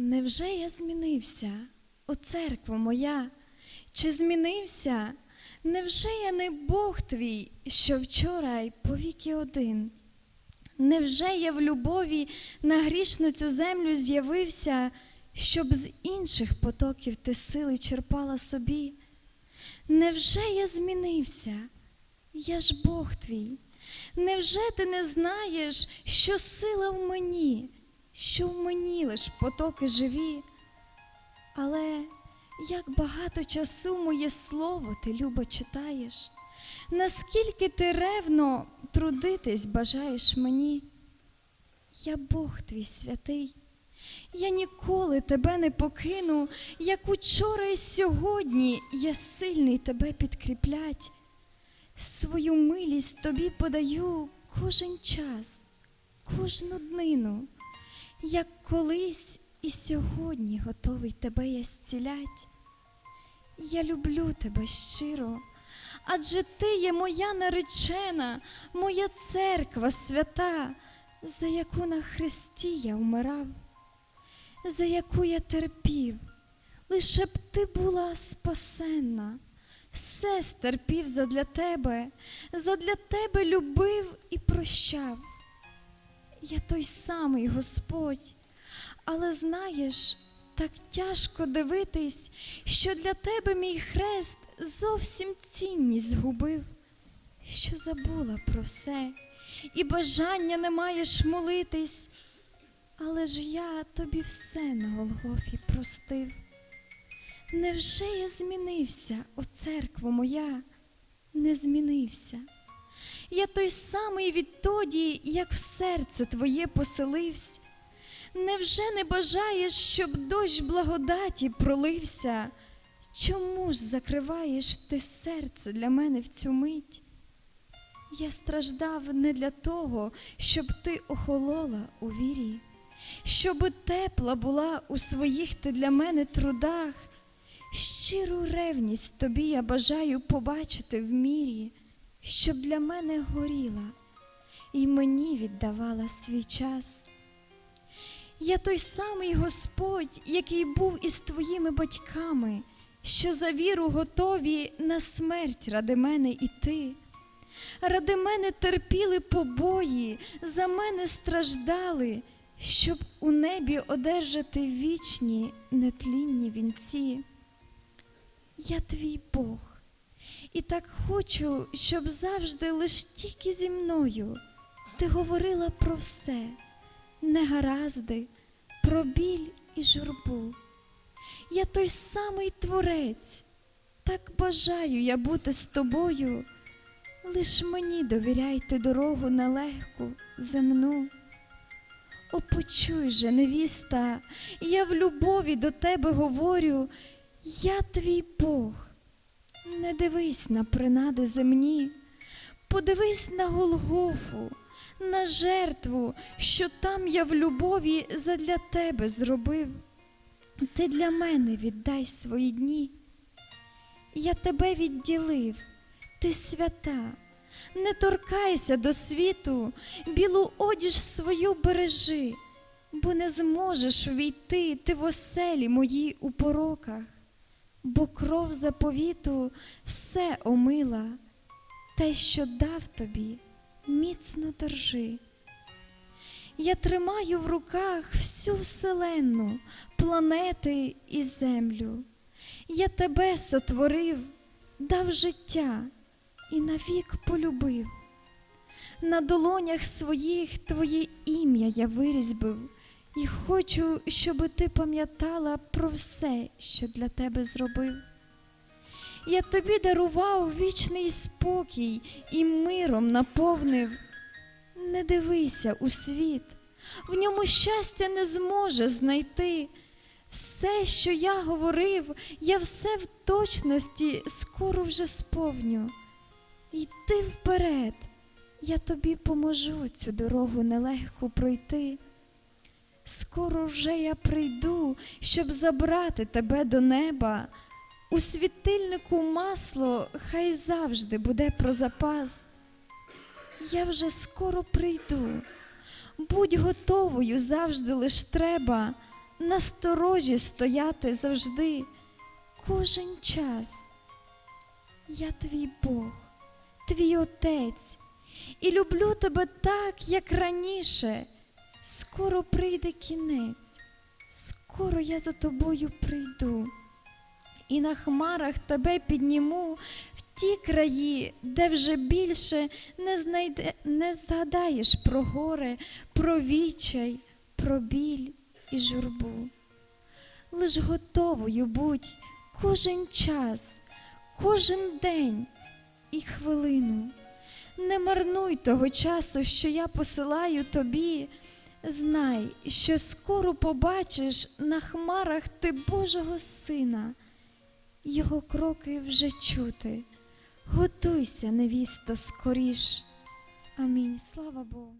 Невже я змінився, о церкво моя? Чи змінився? Невже я не Бог твій, що вчора й повіки один? Невже я в любові на грішну цю землю з'явився, щоб з інших потоків ти сили черпала собі? Невже я змінився? Я ж Бог твій. Невже ти не знаєш, що сила в мені, що в мені лиш потоки живі? Але як багато часу моє слово ти любо читаєш, наскільки ти ревно трудитись бажаєш мені? Я Бог твій святий, я ніколи тебе не покину, як учора і сьогодні я сильний тебе підкріплять. Свою милість тобі подаю кожен час, кожну днину, як колись і сьогодні готовий тебе я зцілять. Я люблю тебе щиро, адже ти є моя наречена, моя церква свята, за яку на хресті я вмирав, за яку я терпів, лише б ти була спасенна все стерпів задля тебе, задля тебе любив і прощав. Я той самий Господь, але знаєш, так тяжко дивитись, що для тебе мій хрест зовсім цінність згубив, що забула про все, і бажання не маєш молитись, але ж я тобі все на Голгофі простив. Невже я змінився, о церкво моя, не змінився? Я той самий відтоді, як в серце твоє поселився. Невже не бажаєш, щоб дощ благодаті пролився? Чому ж закриваєш ти серце для мене в цю мить? Я страждав не для того, щоб ти охолола у вірі, щоб тепла була у своїх ти для мене трудах. Щиру ревність тобі я бажаю побачити в мірі, щоб для мене горіла і мені віддавала свій час. Я той самий Господь, який був із твоїми батьками, що за віру готові на смерть ради мене іти. Ради мене терпіли побої, за мене страждали, щоб у небі одержати вічні нетлінні вінці. Я твій Бог, і так хочу, щоб завжди лиш тільки зі мною ти говорила про все, негаразди, про біль і журбу. Я той самий творець, так бажаю я бути з тобою, лиш мені довіряйте дорогу нелегку, земну. О, почуй же, невіста, я в любові до тебе говорю. Я твій Бог, не дивись на принади земні, подивись на Голгофу, на жертву, що там я в любові задля тебе зробив. Ти для мене віддай свої дні. Я тебе відділив, ти свята, не торкайся до світу, білу одіж свою бережи, бо не зможеш увійти ти в оселі мої у пороках бо кров заповіту все омила, те, що дав тобі, міцно держи. Я тримаю в руках всю вселенну, планети і землю. Я тебе сотворив, дав життя і навік полюбив. На долонях своїх твоє ім'я я вирізбив. І хочу, щоб ти пам'ятала про все, що для тебе зробив. Я тобі дарував вічний спокій і миром наповнив. Не дивися у світ, в ньому щастя не зможе знайти. Все, що я говорив, я все в точності скоро вже сповню. Йди вперед, я тобі поможу цю дорогу нелегко пройти. Скоро вже я прийду, щоб забрати тебе до неба. У світильнику масло хай завжди буде про запас. Я вже скоро прийду, будь готовою завжди лиш треба. насторожі стояти завжди, кожен час. Я твій Бог, твій Отець, і люблю тебе так, як раніше. Скоро прийде кінець, скоро я за тобою прийду, і на хмарах тебе підніму в ті краї, де вже більше не, знайде, не згадаєш про горе, про відчай, про біль і журбу. Лиш готовою будь кожен час, кожен день і хвилину. Не марнуй того часу, що я посилаю тобі. Знай, що скоро побачиш на хмарах ти Божого Сина. Його кроки вже чути. Готуйся, невісто, скоріш. Амінь. Слава Богу.